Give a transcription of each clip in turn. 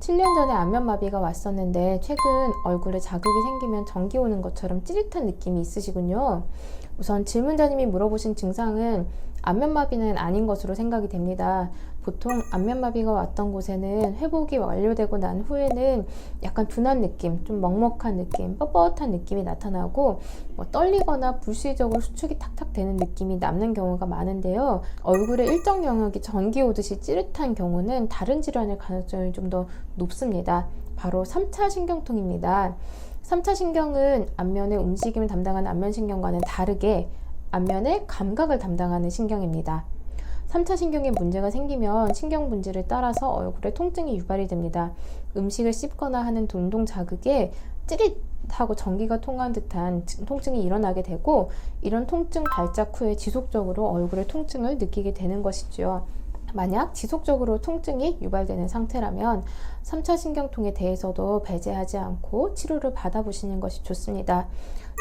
7년 전에 안면마비가 왔었는데 최근 얼굴에 자극이 생기면 전기 오는 것처럼 찌릿한 느낌이 있으시군요. 우선 질문자님이 물어보신 증상은 안면마비는 아닌 것으로 생각이 됩니다. 보통 안면마비가 왔던 곳에는 회복이 완료되고 난 후에는 약간 둔한 느낌, 좀 먹먹한 느낌, 뻣뻣한 느낌이 나타나고 뭐 떨리거나 불시적으로 수축이 탁탁 되는 느낌이 남는 경우가 많은데요. 얼굴에 일정 영역이 전기 오듯이 찌릿한 경우는 다른 질환일 가능성이 좀 더 높습니다. 바로 3차 신경통입니다. 3차 신경은 안면의 움직임을 담당하는 안면신경과는 다르게 안면의 감각을 담당하는 신경입니다. 3차 신경에 문제가 생기면 신경 분지를 따라서 얼굴에 통증이 유발이 됩니다. 음식을 씹거나 하는 운동 자극에 찌릿하고 전기가 통한 듯한 통증이 일어나게 되고 이런 통증 발작 후에 지속적으로 얼굴에 통증을 느끼게 되는 것이죠. 만약 지속적으로 통증이 유발되는 상태라면 3차 신경통에 대해서도 배제하지 않고 치료를 받아보시는 것이 좋습니다.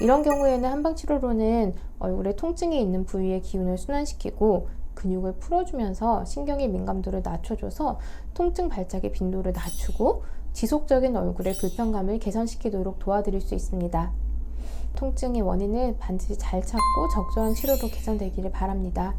이런 경우에는 한방 치료로는 얼굴에 통증이 있는 부위의 기운을 순환시키고 근육을 풀어주면서 신경의 민감도를 낮춰줘서 통증 발작의 빈도를 낮추고 지속적인 얼굴의 불편감을 개선시키도록 도와드릴 수 있습니다. 통증의 원인은 반드시 잘 찾고 적절한 치료로 개선되기를 바랍니다.